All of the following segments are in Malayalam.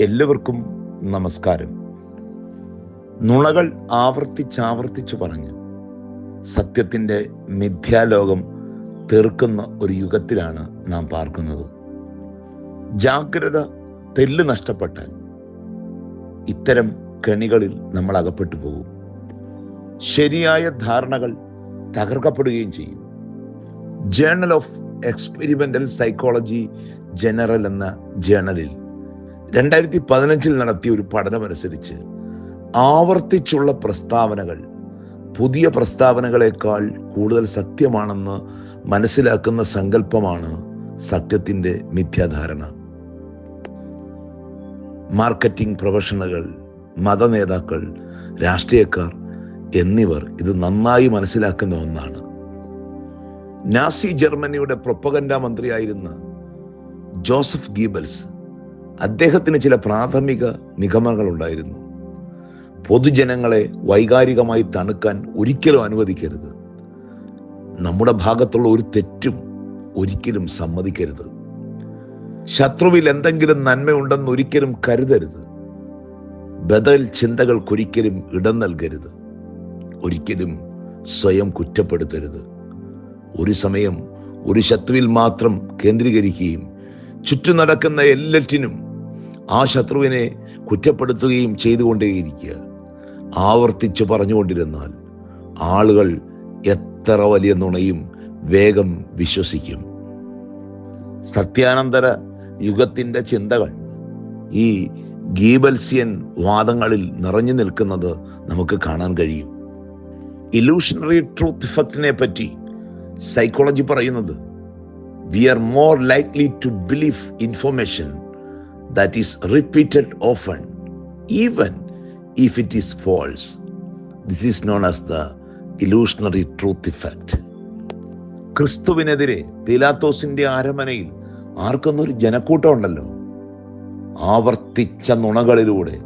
എല്ലാവർക്കും നമസ്കാരം. നുണകൾ ആവർത്തിച്ചാവർത്തിച്ചു പറഞ്ഞു സത്യത്തിന്റെ മിഥ്യാലോകം തീർക്കുന്ന ഒരു യുഗത്തിലാണ് നാം പാർക്കുന്നത്. ജാഗ്രത തെല്ല് നഷ്ടപ്പെട്ടാൽ ഇത്തരം കെണികളിൽ നമ്മൾ അകപ്പെട്ടു പോകും. ശരിയായ ധാരണകൾ തകർക്കപ്പെടുകയും ചെയ്യും. Journal of experimental psychology general എന്ന ജേണലിൽ രണ്ടായിരത്തി പതിനഞ്ചിൽ നടത്തിയ ഒരു പഠനമനുസരിച്ച് ആവർത്തിച്ചുള്ള പ്രസ്താവനകൾ പുതിയ പ്രസ്താവനകളെക്കാൾ കൂടുതൽ സത്യമാണെന്ന് മനസ്സിലാക്കുന്ന സങ്കല്പമാണ് സത്യത്തിന്റെ മിഥ്യാധാരണ. മാർക്കറ്റിംഗ് പ്രൊഫഷണലുകൾ മത നേതാക്കൾ രാഷ്ട്രീയക്കാർ എന്നിവർ ഇത് നന്നായി മനസ്സിലാക്കുന്ന ഒന്നാണ്. നാസി ജർമ്മനിയുടെ പ്രൊപ്പഗൻഡ മന്ത്രിയായിരുന്ന ജോസഫ് ഗീബൽസ് അദ്ദേഹത്തിന് ചില പ്രാഥമിക നിഗമനങ്ങൾ ഉണ്ടായിരുന്നു പൊതുജനങ്ങളെ വൈകാരികമായി തണുക്കാൻ ഒരിക്കലും അനുവദിക്കരുത്. നമ്മുടെ ഭാഗത്തുള്ള ഒരു തെറ്റും ഒരിക്കലും സമ്മതിക്കരുത്. ശത്രുവിൽ എന്തെങ്കിലും നന്മയുണ്ടെന്ന് ഒരിക്കലും കരുതരുത്. ബദൽ ചിന്തകൾക്കൊരിക്കലും ഇടം നൽകരുത്. ഒരിക്കലും സ്വയം കുറ്റപ്പെടുത്തരുത്. ഒരു സമയം ഒരു ശത്രുവിൽ മാത്രം കേന്ദ്രീകരിക്കുകയും ചുറ്റും നടക്കുന്ന എല്ലാറ്റിനും ആ ശത്രുവിനെ കുറ്റപ്പെടുത്തുകയും ചെയ്തുകൊണ്ടേയിരിക്കുക. ആവർത്തിച്ച് പറഞ്ഞുകൊണ്ടിരുന്നാൽ ആളുകൾ എത്ര വലിയ നുണയും വേഗം വിശ്വസിക്കും. സത്യാനന്തര യുഗത്തിന്റെ ചിന്തകൾ ഈ ഗീബൽസ്യൻ വാദങ്ങളിൽ നിറഞ്ഞു നിൽക്കുന്നത് നമുക്ക് കാണാൻ കഴിയും. ഇലൂഷണറി ട്രൂത്ത് ഇഫക്റ്റിനെ പറ്റി സൈക്കോളജി പറയുന്നത് we are more likely to believe information that is repeated often even if it is false this is known as the illusory truth effect ക്രിസ്തുവിനെതിരെ പിലാത്തോസിന്റെ അരമനയിൽ ആർക്കൊന്നൊരു ജനക്കൂട്ടം ഉണ്ടല്ലോ. ആവർത്തിച്ച നുണകളിലൂടെ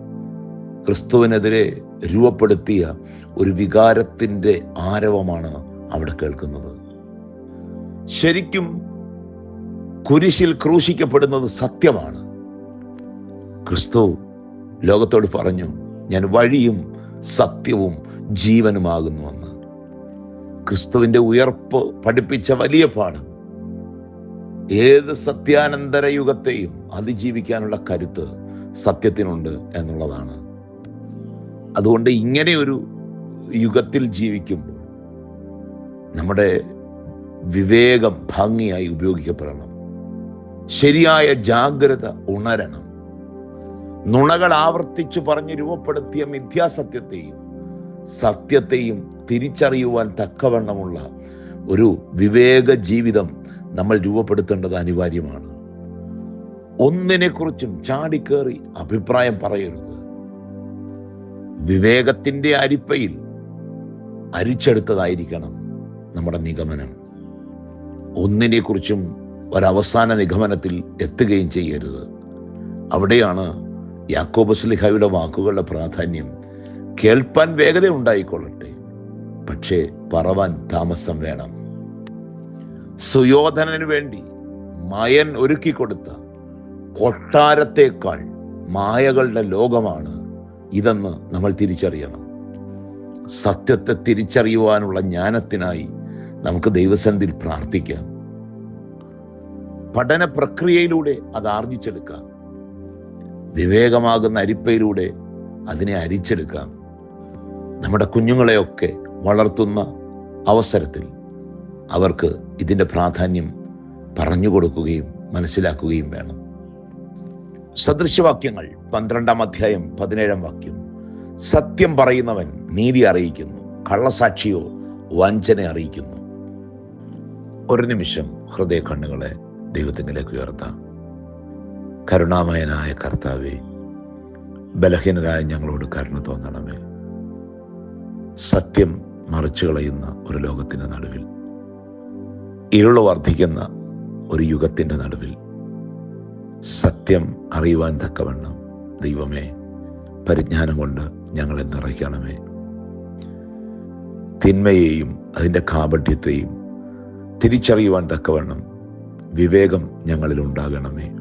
ക്രിസ്തുവിനെതിരെ രൂപപ്പെടുത്തിയ ഒരു വികാരത്തിന്റെ ആരവമാണ് അവിടെ കേൾക്കുന്നത്. ശരിക്കും കുരിശിൽ ക്രൂശിക്കപ്പെടുന്നത് സത്യമാണ്. ക്രിസ്തു ലോകത്തോട് പറഞ്ഞു ഞാൻ വഴിയും സത്യവും ജീവനുമാകുന്നുവെന്ന്. ക്രിസ്തുവിന്റെ ഉയർപ്പ് പഠിപ്പിച്ച വലിയ പാഠം. ഏത് സത്യാനന്തര യുഗത്തെയും അതിജീവിക്കാനുള്ള കരുത്ത് സത്യത്തിനുണ്ട് എന്നുള്ളതാണ്. അതുകൊണ്ട് ഇങ്ങനെ ഒരു യുഗത്തിൽ ജീവിക്കുമ്പോൾ നമ്മുടെ വിവേകം ഭംഗിയായി ഉപയോഗിക്കപ്പെടണം. ശരിയായ ജാഗ്രത ഉണരണം. നുണകൾ ആവർത്തിച്ചു പറഞ്ഞ് രൂപപ്പെടുത്തിയ മിഥ്യാസത്യത്തെയും സത്യത്തെയും തിരിച്ചറിയുവാൻ തക്കവണ്ണമുള്ള ഒരു വിവേക ജീവിതം നമ്മൾ രൂപപ്പെടുത്തേണ്ടത് അനിവാര്യമാണ്. ഒന്നിനെക്കുറിച്ചും ചാടിക്കേറി അഭിപ്രായം പറയരുത്. വിവേകത്തിന്റെ അരിപ്പയിൽ അരിച്ചെടുത്തതായിരിക്കണം നമ്മുടെ നിഗമനം. ഒന്നിനെക്കുറിച്ചും ഒരവസാന നിഗമനത്തിൽ എത്തുകയും ചെയ്യരുത്. അവിടെയാണ് യാക്കോബസ്ലിഹയുടെ വാക്കുകളുടെ പ്രാധാന്യം കേൾപ്പാൻ വേഗത ഉണ്ടായിക്കൊള്ളട്ടെ. പക്ഷേ പറവാൻ താമസം വേണം. സുയോധനന് വേണ്ടി മയൻ ഒരുക്കിക്കൊടുത്ത കൊട്ടാരത്തേക്കാൾ മായകളുടെ ലോകമാണ് ഇതെന്ന് നമ്മൾ തിരിച്ചറിയണം. സത്യത്തെ തിരിച്ചറിയുവാനുള്ള ജ്ഞാനത്തിനായി നമുക്ക് ദൈവസന്ധിയിൽ പ്രാർത്ഥിക്കാം. പഠന പ്രക്രിയയിലൂടെ അത് ആർജിച്ചെടുക്കാം. വിവേകമാകുന്ന അരിപ്പയിലൂടെ അതിനെ അരിച്ചെടുക്കാം. നമ്മുടെ കുഞ്ഞുങ്ങളെയൊക്കെ വളർത്തുന്ന അവസരത്തിൽ അവർക്ക് ഇതിന്റെ പ്രാധാന്യം പറഞ്ഞു കൊടുക്കുകയും മനസ്സിലാക്കുകയും വേണം. സദൃശവാക്യങ്ങൾ പന്ത്രണ്ടാം അധ്യായം പതിനേഴാം വാക്യം. സത്യം പറയുന്നവൻ നീതി അറിയിക്കുന്നു കള്ളസാക്ഷിയോ വഞ്ചന അറിയിക്കുന്നു. ഒരു നിമിഷം ഹൃദയ കണ്ണുകളെ ദൈവത്തിലേക്ക് ഉയർത്താം. കരുണാമയനായ കർത്താവെ ബലഹീനരായ ഞങ്ങളോട് കരുണ തോന്നണമേ. സത്യം മറിച്ചു കളയുന്ന ഒരു ലോകത്തിന്റെ നടുവിൽ ഇരുള വർദ്ധിക്കുന്ന ഒരു യുഗത്തിന്റെ നടുവിൽ സത്യം അറിയുവാൻ തക്കവണ്ണം ദൈവമേ പരിജ്ഞാനം കൊണ്ട് ഞങ്ങളെ നിറയ്ക്കണമേ. തിന്മയെയും അതിന്റെ കാപട്യത്തെയും തിരിച്ചറിയുവാൻ തക്കവണ്ണം വിവേകം ഞങ്ങളിൽ ഉണ്ടാകണമേ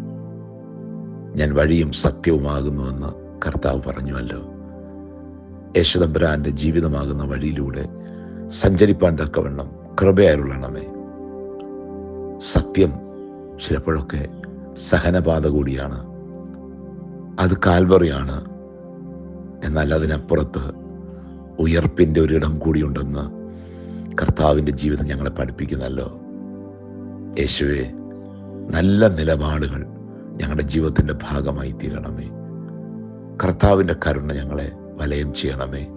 ഞാൻ വഴിയും സത്യവുമാകുന്നുവെന്ന് കർത്താവ് പറഞ്ഞുവല്ലോ. യേശുദമ്പുരാന്റെ ജീവിതമാകുന്ന വഴിയിലൂടെ സഞ്ചരിപ്പാൻ തക്കവണ്ണം കൃപയായുള്ളണമേ. സത്യം ചിലപ്പോഴൊക്കെ സഹനപാത കൂടിയാണ്. അത് കാൽവറിയാണ്. എന്നാൽ അതിനപ്പുറത്ത് ഉയർപ്പിന്റെ ഒരിടം കൂടിയുണ്ടെന്ന് കർത്താവിന്റെ ജീവിതം ഞങ്ങളെ പഠിപ്പിക്കുന്നല്ലോ. യേശുവെ നല്ല നിലപാടുകൾ ഞങ്ങളുടെ ജീവിതത്തിന്റെ ഭാഗമായി തീരണമേ. കർത്താവിന്റെ കരുണ ഞങ്ങളെ വലയം ചെയ്യണമേ.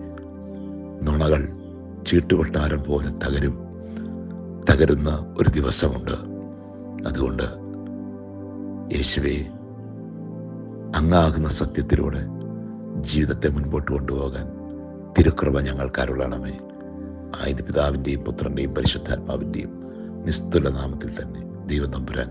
നുണകൾ ചീട്ടുകൊട്ടാരം പോലെ തകരും തകരുന്ന ഒരു ദിവസമുണ്ട്. അതുകൊണ്ട് യേശുവെ അങ്ങാകുന്ന സത്യത്തിലൂടെ ജീവിതത്തെ മുൻപോട്ട് കൊണ്ടുപോകാൻ തിരുക്കൃപ ഞങ്ങൾക്കാരുള്ളണമേ ആയത് പിതാവിന്റെയും പുത്രന്റെയും പരിശുദ്ധാത്മാവിന്റെയും നിസ്തുല നാമത്തിൽ തന്നെ ദൈവം തമ്പുരാൻ